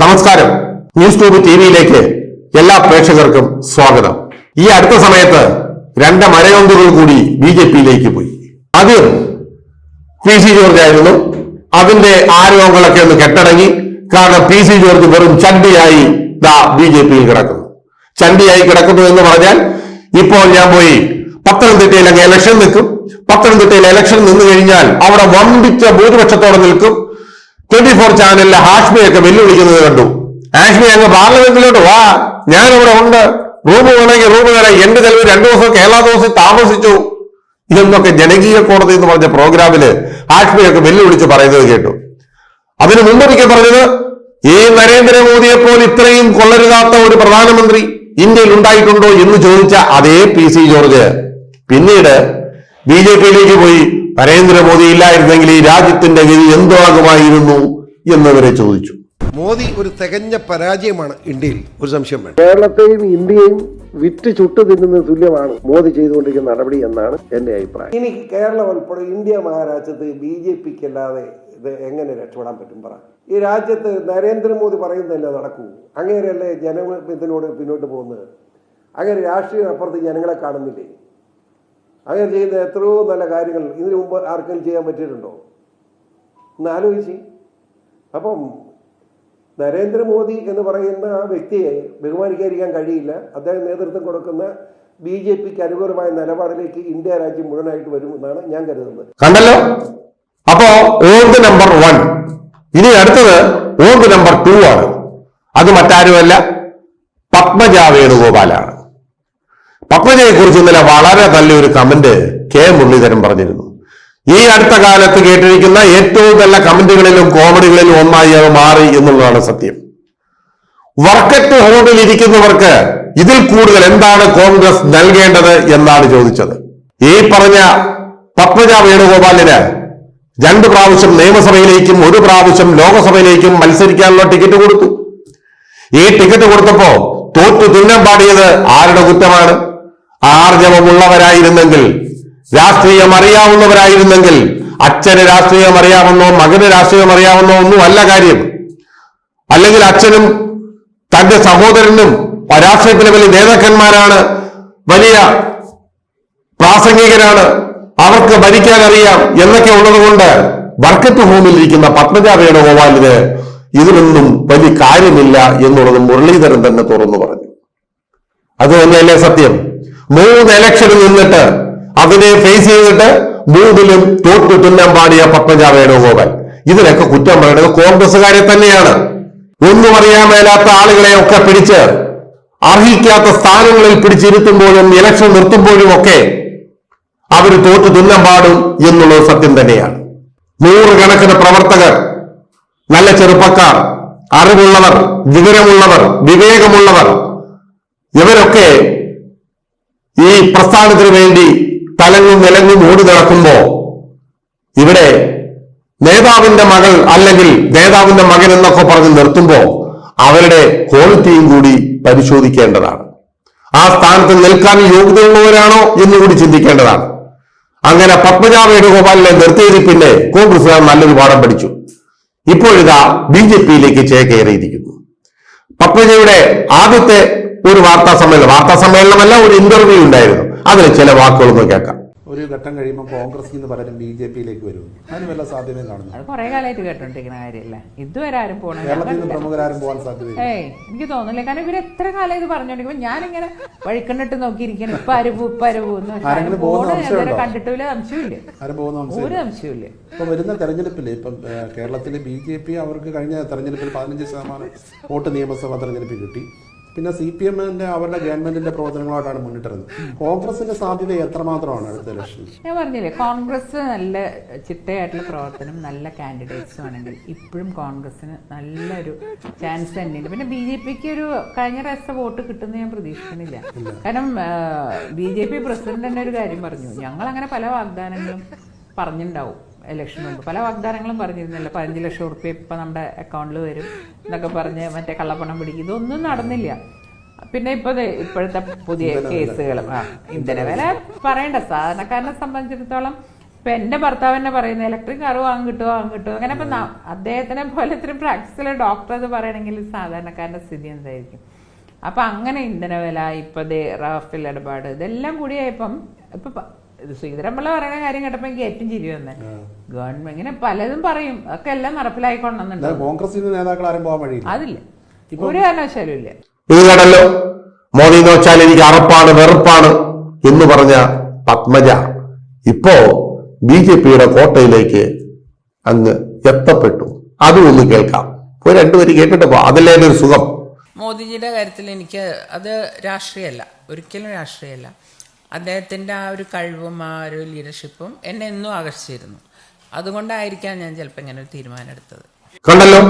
നമസ്കാരം. News tube T വിയിലേക്ക് എല്ലാ പ്രേക്ഷകർക്കും സ്വാഗതം. ഈ അടുത്ത സമയത്ത് രണ്ട് മരയൊന്തുകൾ കൂടി ബി ജെ പിയിലേക്ക് പോയി. ആദ്യം പി സി ജോർജ് ആയിരുന്നു. അതിന്റെ ആരോപണങ്ങളൊക്കെ ഒന്ന് കെട്ടടങ്ങി. കാരണം പി സി ജോർജ് വെറും ചണ്ടിയായി ദാ ബി ജെ പിയിൽ കിടക്കുന്നു. ചണ്ടിയായി കിടക്കുന്നു എന്ന് പറഞ്ഞാൽ ഇപ്പോൾ ഞാൻ പോയി പത്തനംതിട്ടയിൽ അങ്ങ് ഇലക്ഷൻ നിൽക്കും. പത്തനംതിട്ടയിൽ ഇലക്ഷൻ നിന്നു കഴിഞ്ഞാൽ അവിടെ വമ്പിച്ച ഭൂരിപക്ഷത്തോടെ നിൽക്കും. ട്വന്റി ഫോർ ചാനലിലെ ഹാഷ്മിയൊക്കെ വെല്ലുവിളിക്കുന്നത് കണ്ടു. ഹാഷ്മി അങ്ങ് പാർലമെന്റിലോട്ട് വാ. ഞാൻ ഞാനിവിടെ ഉണ്ട്. റൂം വേണമെങ്കിൽ റൂം തരാം. എന്റെ ചെലവ് രണ്ടു ദിവസം കേരള ദിവസം താമസിച്ചു. ഇതെന്നൊക്കെ ജനകീയ കോടതി എന്ന് പറഞ്ഞ പ്രോഗ്രാമിൽ ഹാഷ്മിയൊക്കെ വെല്ലുവിളിച്ച് പറയുന്നത് കേട്ടു. അതിന് മുമ്പൊരിക്കൽ പറഞ്ഞത് ഈ നരേന്ദ്രമോദിയെ പോലെ ഇത്രയും കൊള്ളരുതാത്ത ഒരു പ്രധാനമന്ത്രി ഇന്ത്യയിൽ ഉണ്ടായിട്ടുണ്ടോ? എന്ന് ചോദിച്ച അതേ പി സി ജോർജ്. പിന്നീട് ബി ജെ പിയിലേക്ക് പോയി. നരേന്ദ്രമോദി ഇല്ലായിരുന്നെങ്കിൽ ഈ രാജ്യത്തിന്റെ ഗതി എന്താകുമായിരുന്നു എന്നവരെ ചോദിച്ചു. മോദി ഒരു തികഞ്ഞ പരാജയമാണ് ഇന്ത്യയിൽ. ഒരു സംശയം വേണം കേരളത്തെയും ഇന്ത്യയും വിറ്റ് ചുട്ടു തിന്നുന്നത് തുല്യമാണ് മോദി ചെയ്തുകൊണ്ടിരിക്കുന്ന നടപടി എന്നാണ് എന്റെ അഭിപ്രായം. ഇനി കേരളം ഉൾപ്പെടെ ഇന്ത്യ മഹാരാജ്യത്ത് ബി ജെ പിക്ക് അല്ലാതെ ഇത് എങ്ങനെ രക്ഷപ്പെടാൻ പറ്റും പറ. ഈ രാജ്യത്ത് നരേന്ദ്രമോദി പറയുന്നതല്ലേ നടക്കൂ. അങ്ങനെയല്ലേ ജനങ്ങൾ ഇതിനോട് പിന്നോട്ട് പോകുന്നത്. അങ്ങനെ രാഷ്ട്രീയം അപ്പുറത്ത് ജനങ്ങളെ കാണുന്നില്ലേ? അങ്ങനെ ചെയ്യുന്ന എത്രയോ നല്ല കാര്യങ്ങൾ ഇതിനു മുമ്പ് ആർക്കെങ്കിലും ചെയ്യാൻ പറ്റിയിട്ടുണ്ടോ? ഒന്ന് ആലോചിച്ച്. അപ്പം നരേന്ദ്രമോദി എന്ന് പറയുന്ന ആ വ്യക്തിയെ ബഹുമാനിക്കാതിരിക്കാൻ കഴിയില്ല. അദ്ദേഹം നേതൃത്വം കൊടുക്കുന്ന ബി ജെ പിക്ക് അനുകൂലമായ നിലപാടിലേക്ക് ഇന്ത്യ രാജ്യം മുഴുവനായിട്ട് വരുമെന്നാണ് ഞാൻ കരുതുന്നത്. കണ്ടല്ലോ? അപ്പോ ഓർഗ് നമ്പർ വൺ. ഇനി അടുത്തത് ഓർഗ് നമ്പർ ടു ആണ്. അത് മറ്റാരുമല്ല പത്മജ വേണുഗോപാലാണ് പത്മജയെ കുറിച്ച് ഇന്നലെ വളരെ നല്ലൊരു കമന്റ് കെ മുരളീധരൻ പറഞ്ഞിരുന്നു. ഈ അടുത്ത കാലത്ത് കേട്ടിരിക്കുന്ന ഏറ്റവും നല്ല കമന്റുകളിലും കോമഡികളിലും ഒന്നായി അത് മാറി എന്നുള്ളതാണ് സത്യം. വർക്കറ്റ് ഹോമിൽ ഇരിക്കുന്നവർക്ക് ഇതിൽ കൂടുതൽ എന്താണ് കോൺഗ്രസ് നൽകേണ്ടത് എന്നാണ് ചോദിച്ചത്. ഈ പറഞ്ഞ പത്മജ വേണുഗോപാലിന് രണ്ട് പ്രാവശ്യം നിയമസഭയിലേക്കും ഒരു പ്രാവശ്യം ലോകസഭയിലേക്കും മത്സരിക്കാനുള്ള ടിക്കറ്റ് കൊടുത്തു. ഈ ടിക്കറ്റ് കൊടുത്തപ്പോ തോറ്റു തുന്നം പാടിയത് ആരുടെ കുറ്റമാണ്? ആർജവമുള്ളവരായിരുന്നെങ്കിൽ രാഷ്ട്രീയം അറിയാവുന്നവരായിരുന്നെങ്കിൽ അച്ഛന് രാഷ്ട്രീയം അറിയാമെന്നോ മകന് രാഷ്ട്രീയം അറിയാമെന്നോ ഒന്നും അല്ല കാര്യം. അല്ലെങ്കിൽ അച്ഛനും തന്റെ സഹോദരനും രാഷ്ട്രീയത്തിലെ വലിയ നേതാക്കന്മാരാണ് വലിയ പ്രാസംഗികരാണ് അവർക്ക് ഭരിക്കാൻ അറിയാം എന്നൊക്കെ ഉള്ളതുകൊണ്ട് വർക്കറ്റ് ഹോമിൽ ഇരിക്കുന്ന പത്മജ വേണുഗോപാലിന് ഇതിലൊന്നും വലിയ കാര്യമില്ല എന്നുള്ളത് മുരളീധരൻ തന്നെ തുറന്നു പറഞ്ഞു. അത് തന്നെയല്ലേ സത്യം? മൂന്ന് ഇലക്ഷനിൽ നിന്നിട്ട് അതിനെ ഫേസ് ചെയ്തിട്ട് മൂന്നിലും തോറ്റു തുന്നാൻ പാടിയ പത്മജ വേണുഗോപാൽ. ഇതിനൊക്കെ കുറ്റം പറയുന്നത് കോൺഗ്രസ്സുകാരെ തന്നെയാണ്. ഒന്നും അറിയാൻ മേലാത്ത ആളുകളെ ഒക്കെ പിടിച്ച് അർഹിക്കാത്ത സ്ഥാനങ്ങളിൽ പിടിച്ചിരുത്തുമ്പോഴും ഇലക്ഷൻ നിർത്തുമ്പോഴും ഒക്കെ അവർ തോറ്റു തുന്നാൻ പാടും എന്നുള്ളത് സത്യം തന്നെയാണ്. നൂറുകണക്കിന് പ്രവർത്തകർ നല്ല ചെറുപ്പക്കാർ അറിവുള്ളവർ വിവരമുള്ളവർ വിവേകമുള്ളവർ ഇവരൊക്കെ ഈ പ്രസ്ഥാനത്തിന് വേണ്ടി തലങ്ങും നിലങ്ങും ഓടി നടക്കുമ്പോ ഇവിടെ നേതാവിന്റെ മകൾ അല്ലെങ്കിൽ നേതാവിന്റെ മകൻ എന്നൊക്കെ പറഞ്ഞ് നിർത്തുമ്പോ അവരുടെ ക്വാളിറ്റിയും കൂടി പരിശോധിക്കേണ്ടതാണ്. ആ സ്ഥാനത്ത് നിൽക്കാൻ യോഗ്യതയുള്ളവരാണോ എന്ന് കൂടി ചിന്തിക്കേണ്ടതാണ്. അങ്ങനെ പത്മജ വേണുഗോപാലിനെ നിർത്തിയതിൽ പിന്നെ കോൺഗ്രസ് നല്ലൊരു പാഠം പഠിച്ചു. ഇപ്പോഴിതാ ബി ജെ പിയിലേക്ക് ചേക്കേറിയിരിക്കുന്നു പത്മജയുടെ ആദ്യത്തെ ഒരു വാർത്താ സമ്മേളനം. വാർത്താ സമ്മേളനമല്ല ഒരു ഇന്റർവ്യൂ ഉണ്ടായിരുന്നു. അതിൽ ചില വാക്കുകളൊന്നും കേൾക്കാം. ഒരു ഘട്ടം കഴിയുമ്പോൾ കോൺഗ്രസിൽ നിന്ന് പലരും ബി ജെ പിയിലേക്ക് വരും അതിന് വല്ല സാധ്യതയും കാണുന്നു അത് കുറെ കാലമായിട്ട് കേട്ടോണ്ടിരിക്കുന്ന കാര്യമല്ലേ? ഇതുവരെ ആരും പോകണം കേരളത്തിൽ നിന്ന് പ്രമുഖരാരും പോകാൻ സാധ്യതയില്ല. ഏയ് എനിക്ക് തോന്നുന്നില്ല. കാരണം ഇവർ എത്ര കാലം ഇത് പറഞ്ഞോണ്ടിരിക്കും ഞാനിങ്ങനെ വഴിക്കണ്ണിട്ട് നോക്കിയിരിക്കണം ഇപ്പൊ അരുപൂ ഇപ്പൊ അരുപൂ ആരെങ്കിലും പോകുന്ന കണ്ടിട്ടില്ല. സംശയമില്ല. ആരും പോകുന്ന ഒരു അംശമില്ല സംശയമില്ല ഇപ്പൊ വരുന്ന തെരഞ്ഞെടുപ്പിൽ ഇപ്പം കേരളത്തിലെ ബി ജെ പി അവർക്ക് കഴിഞ്ഞ തെരഞ്ഞെടുപ്പിൽ പതിനഞ്ച് ശതമാനം വോട്ട് നിയമസഭാ തെരഞ്ഞെടുപ്പിൽ കിട്ടി. പിന്നെ സി പി എമ്മിന്റെ അവരുടെ ഗവൺമെന്റിന്റെ പ്രവർത്തനങ്ങളായിട്ടാണ് മുന്നിട്ടിരുന്നത്. കോൺഗ്രസിന്റെ സാധ്യത എത്രമാത്രമാണ് അടുത്ത ലക്ഷ്യം ഞാൻ പറഞ്ഞില്ലേ കോൺഗ്രസ് നല്ല ചിട്ടയായിട്ടുള്ള പ്രവർത്തനം നല്ല കാൻഡിഡേറ്റ്സും ആണെങ്കിൽ ഇപ്പോഴും കോൺഗ്രസിന് നല്ലൊരു ചാൻസ് തന്നെയുണ്ട്. പിന്നെ ബി ജെ പിക്ക് ഒരു കഴിഞ്ഞ പ്രാവശ്യത്തെ വോട്ട് കിട്ടുന്ന ഞാൻ പ്രതീക്ഷിക്കുന്നില്ല. കാരണം ബി ജെ പി പ്രസിഡന്റ് തന്നെ ഒരു കാര്യം പറഞ്ഞു. ഞങ്ങൾ അങ്ങനെ പല വാഗ്ദാനങ്ങളും പറഞ്ഞിട്ടുണ്ടാവും ഇലക്ഷൻ മുമ്പ് പല വാഗ്ദാനങ്ങളും പറഞ്ഞിരുന്നില്ല? പതിനഞ്ച് ലക്ഷം ഉറുപ്പ്യ ഇപ്പം നമ്മുടെ അക്കൗണ്ടിൽ വരും എന്നൊക്കെ പറഞ്ഞ് മറ്റേ കള്ളപ്പണം പിടിക്കും. ഇതൊന്നും നടന്നില്ല. പിന്നെ ഇപ്പൊ ദേ ഇപ്പോഴത്തെ പുതിയ കേസുകളും. ആ ഇന്ധന വില പറയണ്ട. സാധാരണക്കാരനെ സംബന്ധിച്ചിടത്തോളം ഇപ്പൊ എന്റെ ഭർത്താവ് തന്നെ പറയുന്നത് ഇലക്ട്രിക് കാർ വാങ്ങി കിട്ടുമോ വാങ്ങി കിട്ടുമോ അങ്ങനെ ഇപ്പൊ അദ്ദേഹത്തിനെ പോലെ ഇത്രയും പ്രാക്ടീസിലെ ഡോക്ടർ അത് പറയണമെങ്കിൽ സാധാരണക്കാരന്റെ സ്ഥിതി എന്തായിരിക്കും? അപ്പൊ അങ്ങനെ ഇന്ധന വില ഇപ്പൊ ദേ റാഫേൽ ഇടപാട് ഇതെല്ലാം കൂടിയായപ്പം ഇപ്പൊ ഇത് ശ്രീധരൻപിള്ള പറയുന്ന കാര്യം കേട്ടപ്പോ എനിക്ക് ഏറ്റവും ചിരി വന്നേ. ഗവൺമെന്റ് ഇങ്ങനെ പലതും പറയും. ഒക്കെ എല്ലാം നടപ്പിലായിക്കൊണ്ടെന്നുണ്ട്. കോൺഗ്രസ് നേതാക്കൾ ആരും പോകാൻ വഴിയില്ല. അതില്ല. ഒരു കാരണവശാലും ഇല്ല. ഇത് മോദി എന്ന് വെച്ചാൽ എനിക്ക് അറപ്പാണ് വെറുപ്പാണ് എന്ന് പറഞ്ഞ പത്മജ. ഇപ്പോ ബി ജെ പിയുടെ കോട്ടയിലേക്ക് അങ്ങ് എത്തപ്പെട്ടു. അതും ഒന്ന് കേൾക്കാം. ഒരു രണ്ടുപേര് കേട്ടിട്ട് പോ അതല്ലേ ഒരു സുഖം? മോദിജിയുടെ കാര്യത്തിൽ എനിക്ക് അത് രാഷ്ട്രീയമല്ല. ഒരിക്കലും രാഷ്ട്രീയമല്ല. അദ്ദേഹത്തിന്റെ ആ ഒരു കഴിവും ആ ഒരു ലീഡർഷിപ്പും എന്നെ എന്നും ആകർഷിച്ചിരുന്നു. അതുകൊണ്ടായിരിക്കാം ഞാൻ ചിലപ്പോൾ ഇങ്ങനെ ഒരു തീരുമാനം എടുത്തത്. കണ്ടല്ലോ?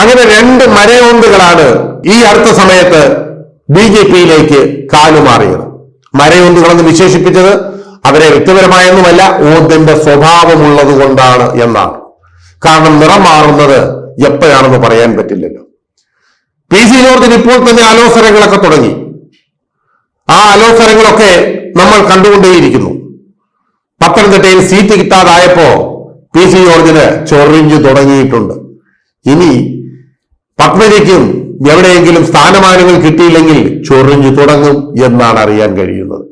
അങ്ങനെ രണ്ട് മരയോന്തുകളാണ് ഈ അടുത്ത സമയത്ത് ബി ജെ പിയിലേക്ക് കാലുമാറിയത്. മരയോന്തുകളെന്ന് വിശേഷിപ്പിച്ചത് അവരെ വ്യക്തിപരമായൊന്നുമല്ല ഓന്തിന്റെ സ്വഭാവമുള്ളത് കൊണ്ടാണ് എന്നാണ്. കാരണം നിറം മാറുന്നത് എപ്പോഴാണെന്ന് പറയാൻ പറ്റില്ലല്ലോ. പി സി ജോർജിന് ഇപ്പോൾ തന്നെ ആലോസരങ്ങളൊക്കെ തുടങ്ങി. ആ ആലോചനകളൊക്കെ നമ്മൾ കണ്ടുകൊണ്ടേയിരിക്കുന്നു. പത്തനംതിട്ടയിൽ സീറ്റ് കിട്ടാതായപ്പോ പി സി ജോർജിന് ചൊറിഞ്ഞു തുടങ്ങിയിട്ടുണ്ട്. ഇനി പത്മജിക്കും എവിടെയെങ്കിലും സ്ഥാനമാനങ്ങൾ കിട്ടിയില്ലെങ്കിൽ ചൊറിഞ്ഞു തുടങ്ങും എന്നാണ് അറിയാൻ കഴിയുന്നത്.